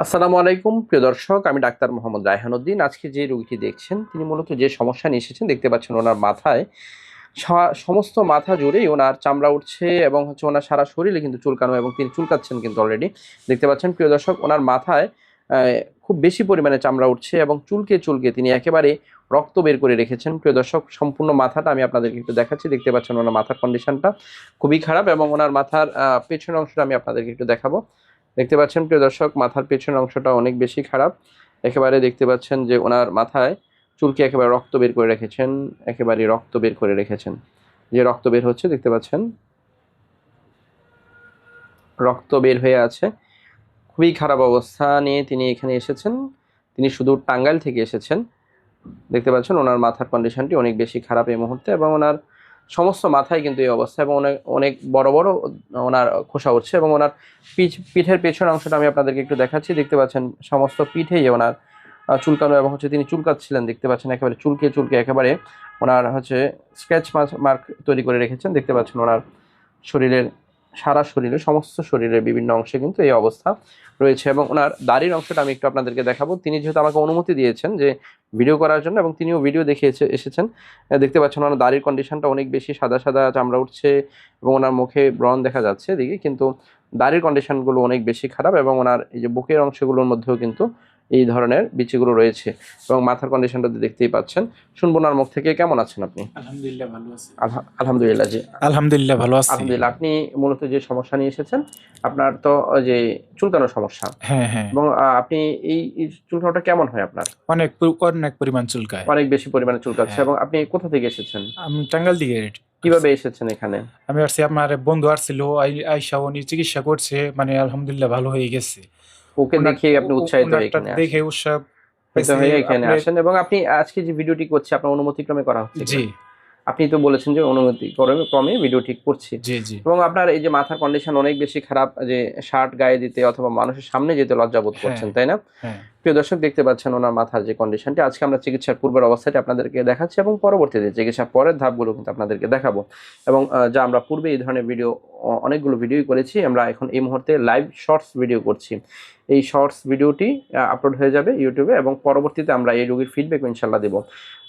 আসসালামু আলাইকুম, প্রিয় দর্শক, আমি ডাক্তার মোহাম্মদ রায়হানুদ্দিন আজকে যে রোগীটি দেখছেন, তিনি মূলত যে সমস্যা নিয়ে এসেছেন, দেখতে পাচ্ছেন ওনার মাথায় সমস্ত মাথা জুড়েই ওনার চামড়া উঠছে এবং হচ্ছে ওনার সারা শরীরে কিন্তু চুলকানো এবং তিনি চুলকাচ্ছেন কিন্তু অলরেডি দেখতে পাচ্ছেন, প্রিয় দর্শক, ওনার মাথায় খুব বেশি পরিমাণে চামড়া উঠছে এবং চুলকে চুলকে তিনি একেবারে রক্ত বের করে রেখেছেন। প্রিয় দর্শক, সম্পূর্ণ মাথাটা আমি আপনাদেরকে একটু দেখাচ্ছি। দেখতে পাচ্ছেন ওনার মাথার কন্ডিশনটা খুবই খারাপ এবং ওনার মাথার পেছনের অংশটা আমি আপনাদেরকে একটু দেখাবো। দেখতে পাচ্ছেন, প্রিয় দর্শক, মাথার পেছনের অংশটা অনেক বেশি খারাপ। একেবারে দেখতে পাচ্ছেন যে ওনার মাথায় চুলকে একেবারে রক্ত বের করে রেখেছেন, একেবারে রক্ত বের করে রেখেছেন। যে রক্ত বের হচ্ছে, দেখতে পাচ্ছেন? রক্ত বের হয়ে আছে। খুবই খারাপ অবস্থা নিয়ে তিনি এখানে এসেছেন। তিনি শুধু টাঙ্গাইল থেকে এসেছেন। দেখতে পাচ্ছেন, ওনার মাথার কন্ডিশনটি অনেক বেশি খারাপ এই মুহূর্তে এবং ওনার সমস্ত মাথায় কিন্তু এই অবস্থা এবং অনেক অনেক বড় বড় ওনার খোসা উঠছে এবং ওনার পিঠ, পিঠের পেছনের অংশটা আমি আপনাদেরকে একটু দেখাচ্ছি। দেখতে পাচ্ছেন সমস্ত পিঠেই ওনার চুলকানো এবং হচ্ছে তিনি চুলকাচ্ছিলেন, দেখতে পাচ্ছেন একেবারে চুলকে চুলকে একেবারে ওনার হচ্ছে স্ক্র্যাচ মার্ক তৈরি করে রেখেছেন। দেখতে পাচ্ছেন ওনার শরীরের সারা শরীরে, সমস্ত শরীরের বিভিন্ন অংশে কিন্তু এই অবস্থা রয়েছে এবং ওনার দাড়ির অংশটা আমি একটু আপনাদেরকে দেখাবো। তিনি যেহেতু আমাকে অনুমতি দিয়েছেন যে ভিডিও করার জন্য এবং তিনিও ভিডিও দেখে এসে- এসেছেন দেখতে পাচ্ছেন ওনার দাড়ির কন্ডিশনটা অনেক বেশি সাদা সাদা চামড়া উঠছে এবং ওনার মুখে ব্রণ দেখা যাচ্ছে এদিকে, কিন্তু দাড়ির কন্ডিশনগুলো অনেক বেশি খারাপ এবং ওনার এই যে বুকের অংশগুলোর মধ্যেও কিন্তু এই ধরনের বিচিগুলো রয়েছে এবং মাথার কন্ডিশনটা দেখতেই পাচ্ছেন। শুনব ওনার মুখ থেকে কেমন আছেন আপনি? আলহামদুলিল্লাহ ভালো আছি। আলহামদুলিল্লাহ জি। আলহামদুলিল্লাহ ভালো আছি। আলহামদুলিল্লাহ আপনি মূলত যে সমস্যা নিয়ে এসেছেন আপনার তো যে চুলকানোর সমস্যা। হ্যাঁ হ্যাঁ। এবং আপনি এই চুলকানোটা কেমন হয় আপনার? অনেক অনেক পরিমাণ চুলকায়। অনেক বেশি পরিমাণে চুলকাচ্ছে। হ্যাঁ। এবং আপনি কোথা থেকে এসেছেন? আমি টাঙ্গাল দিকে। কীভাবে এসেছেন এখানে? আমি আসছি আপনার বন্ধু আসছিল আই- আইসা উনি চিকিৎসা করছে মানে আলহামদুলিল্লাহ ভালো হয়ে গেছে। ওকে দেখে আপনি উৎসাহিত হয়ে এখানে দেখে উৎসাহ হয়ে এখানে আসেন এবং আপনি আজকে যে ভিডিওটি করছে আপনার অনুমতিক্রমে করা হচ্ছে জি। আপনি তো বলেছেন যে অনুমতি ক্রমে ক্রমে ঠিক করছি। জি জি। এবং আপনার এই যে মাথার কন্ডিশন অনেক বেশি খারাপ যে শার্ট গায়ে দিতে অথবা মানুষের সামনে যেতে লজ্জা বোধ করছেন তাই না? হ্যাঁ। প্রিয় দর্শক, দেখতে পাচ্ছেন ওনার মাথার যে কন্ডিশনটি আজকে আমরা চিকিৎসার পূর্বের অবস্থাটি আপনাদেরকে দেখাচ্ছি এবং পরবর্তীতে চিকিৎসার পরের ধাপগুলো কিন্তু আপনাদেরকে দেখাবো। এবং যা আমরা পূর্বে এই ধরনের ভিডিও অনেকগুলো ভিডিওই করেছি, আমরা এখন এই মুহূর্তে লাইভ শর্টস ভিডিও করছি। এই শর্টস ভিডিওটি আপলোড হয়ে যাবে ইউটিউবে এবং পরবর্তীতে আমরা এই রোগীর ফিডব্যাক ইনশাল্লাহ দেবো।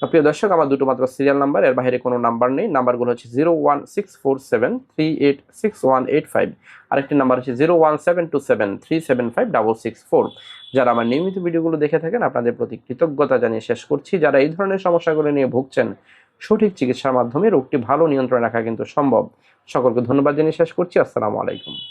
প্রিয় দর্শক, আমার দুটো মাত্র সিরিয়াল নাম্বার এর বাইরে কোনো নাম্বার নেই। নাম্বারগুলো হচ্ছে zero one six four seven three eight six one eight five আরেকটি নাম্বার হচ্ছে zero one seven two seven three seven five double six four যারা আমার নিয়মিত ভিডিওগুলো দেখে থাকেন, আপনাদের প্রতি কৃতজ্ঞতা জানিয়ে শেষ করছি। যারা এই ধরনের সমস্যাগুলো নিয়ে ভুগছেন, সঠিক চিকিৎসার মাধ্যমে রোগটি ভালো নিয়ন্ত্রণে রাখা কিন্তু সম্ভব। সকলকে ধন্যবাদ জানিয়ে শেষ করছি। আসসালামু আলাইকুম।